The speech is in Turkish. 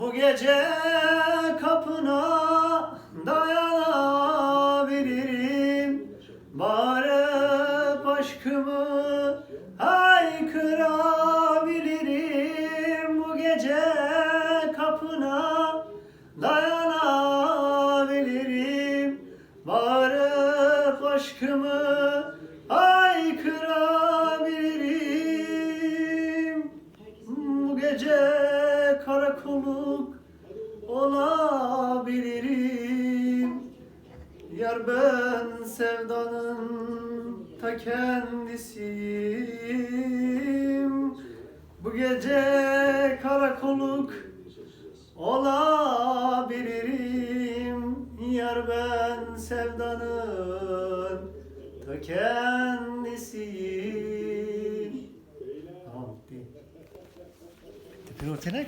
Bu gece kapına dayanabilirim. Bağırıp aşkımı haykırabilirim. Bu gece kapına dayanabilirim. Bağırıp aşkımı haykırabilirim. Bu gece Yar ben sevdanın ta kendisiyim Bu gece karakoluk olabilirim Yar ben sevdanın ta kendisiyim Tamam bitti. Tepe ortanak.